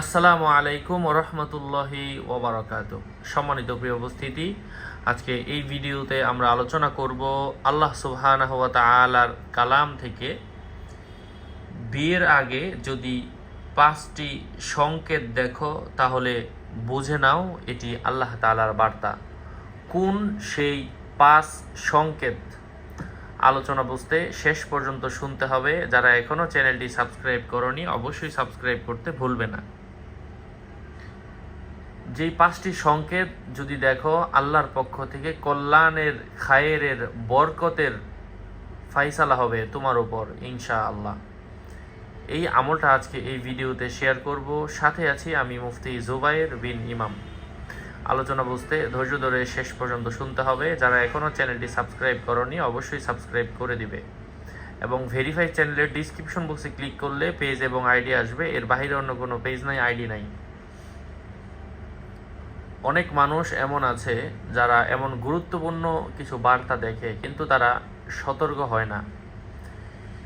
আসসালামু আলাইকুম রহমতুল্লাহি ওবরাকাত সম্মানিত প্রিয় উপস্থিতি, আজকে এই ভিডিওতে আমরা আলোচনা করব আল্লাহ সুবহানাহু ওয়া তাআলার কালাম থেকে বিয়ের আগে যদি পাঁচটি সংকেত দেখো, তাহলে বুঝে নাও এটি আল্লাহ তালার বার্তা। কোন সেই পাঁচ সংকেত? আলোচনা বুঝতে শেষ পর্যন্ত শুনতে হবে। যারা এখনও চ্যানেলটি সাবস্ক্রাইব করনি, অবশ্যই সাবস্ক্রাইব করতে ভুলবে না। যেই পাঁচটি সংকেত যদি দেখো, আল্লাহর পক্ষ থেকে কল্যাণের, খায়েরের, বরকতের ফাইসালা হবে তোমার ওপর ইনশা আল্লাহ এই আমলটা আজকে এই ভিডিওতে শেয়ার করব। সাথে আছি আমি মুফতি জুবাইর বিন ইমাম। আলোচনা বুঝতে, ধৈর্য ধরে শেষ পর্যন্ত শুনতে হবে। যারা এখনও চ্যানেলটি সাবস্ক্রাইব করনি, অবশ্যই সাবস্ক্রাইব করে দিবে। এবং ভেরিফাই চ্যানেলের ডিসক্রিপশন বক্সে ক্লিক করলে পেজ এবং আইডি আসবে। এর বাইরে অন্য কোনো পেজ নাই আইডি নাই। অনেক মানুষ এমন আছে যারা এমন গুরুত্বপূর্ণ কিছু বার্তা দেখে, কিন্তু তারা সতর্ক হয় না।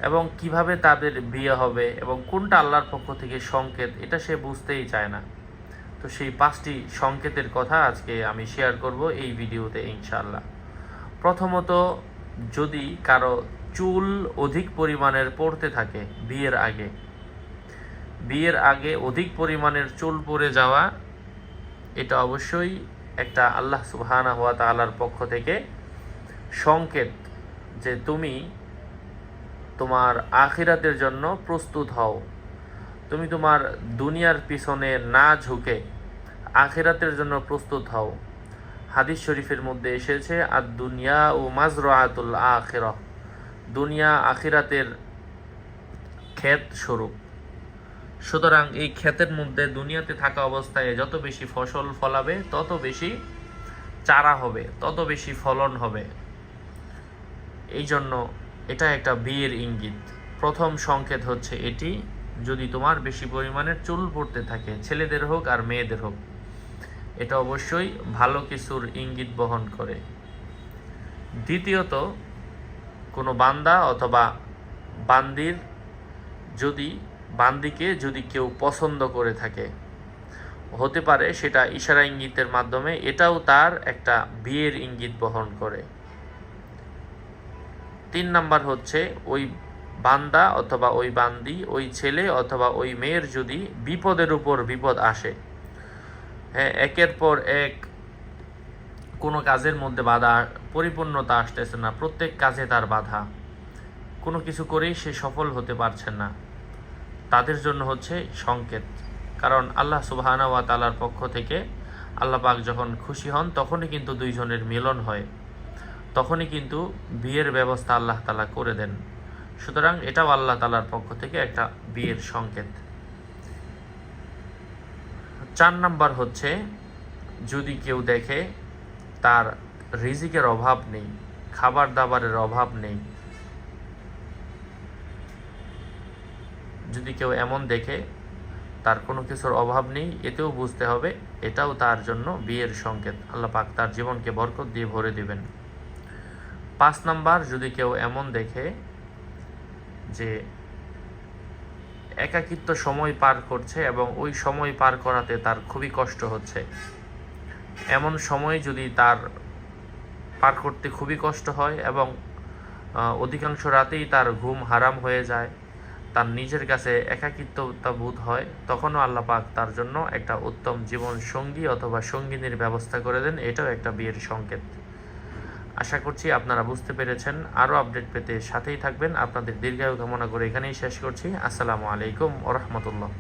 এবং কীভাবে তাদের বিয়ে হবে এবং কোনটা আল্লাহর পক্ষ থেকে সংকেত, এটা সে বুঝতেই চায় না। তো সেই পাঁচটি সংকেতের কথা আজকে আমি শেয়ার করব এই ভিডিওতে ইনশাল্লাহ প্রথমত, যদি কারও চুল অধিক পরিমাণের পড়তে থাকে বিয়ের আগে বিয়ের আগে অধিক পরিমাণের চুল পড়ে যাওয়া এটা অবশ্যই একটা আল্লাহ সুবহানা হওয়া তাআলার পক্ষ থেকে সংকেত যে তুমি তোমার আখিরাতের জন্য প্রস্তুত হও। তুমি তোমার দুনিয়ার পিছনে না ঝুঁকে আখিরাতের জন্য প্রস্তুত হও। হাদিস শরীফের মধ্যে এসেছে আর দুনিয়া ও মাজরাতুল আখির। দুনিয়া আখিরাতের ক্ষেত স্বরূপ। সুতরাং এই ক্ষেতের মধ্যে দুনিয়াতে থাকা অবস্থায় যত বেশি ফসল ফলাবে, তত বেশি চারা হবে, তত বেশি ফলন হবে। এই জন্য এটা একটা বিয়ের ইঙ্গিত। প্রথম সংকেত হচ্ছে এটি, যদি তোমার বেশি পরিমাণের চুল পড়তে থাকে, ছেলেদের হোক আর মেয়েদের হোক, এটা অবশ্যই ভালো কিছুর ইঙ্গিত বহন করে। দ্বিতীয়ত, কোনো বান্দা অথবা বান্দির যদি বান্দিকে যদি কেউ পছন্দ করে থাকে। হতে পারে সেটা ইশারা ইঙ্গিতের মাধ্যমে, এটাও তার একটা বিয়ের ইঙ্গিত বহন করে। তিন নাম্বার হচ্ছে, ওই বান্দা অথবা ওই বান্দি, ওই ছেলে অথবা ওই মেয়ের যদি বিপদের উপর বিপদ আসে হ্যাঁ একের পর এক কোনো কাজের মধ্যে বাধা, পরিপূর্ণতা আসতেছে না, প্রত্যেক কাজে তার বাধা। কোনো কিছু করেই সে সফল হতে পারছে না। তাদের জন্য হচ্ছে সংকেত। কারণ আল্লাহ সুবাহানা ওয়া তালার পক্ষ থেকে আল্লাহ পাক যখন খুশি হন, তখনই কিন্তু দুইজনের মিলন হয়। তখনই কিন্তু বিয়ের ব্যবস্থা আল্লাহ তালা করে দেন। সুতরাং এটাও আল্লাহ তালার পক্ষ থেকে একটা বিয়ের সংকেত। চার নাম্বার হচ্ছে, যদি কেউ দেখে তার রিজিকের অভাব নেই, খাবার দাবারের অভাব নেই যদি কেউ এমন দেখে, তার কোনো কিছুর অভাব নেই, এতেও বুঝতে হবে এটাও তার জন্য বিয়ের সংকেত। আল্লাহ পাক তার জীবনকে বরকত দিয়ে ভরে দিবেন। পাঁচ নাম্বার, যদি কেউ এমন দেখে যে একাকিত্ব সময় পার করছে এবং ওই সময় পার করাতে তার খুবই কষ্ট হচ্ছে, এমন সময় যদি তার পার করতে খুবই কষ্ট হয় এবং অধিকাংশ রাতেই তার ঘুম হারাম হয়ে যায় তার নিজের কাছে একাকিত্বতা বোধ হয়, তখনও আল্লাহ পাক তার জন্য একটা উত্তম জীবন সঙ্গী অথবা সঙ্গিনীর ব্যবস্থা করে দেন, এটাও একটা বিয়ের সংকেত। আশা করছি আপনারা বুঝতে পেরেছেন। আরও আপডেট পেতে সাথেই থাকবেন। আপনাদের দীর্ঘায়ু কামনা করে এখানেই শেষ করছি। আসসালামু আলাইকুম ওরহমতুল্লাহ।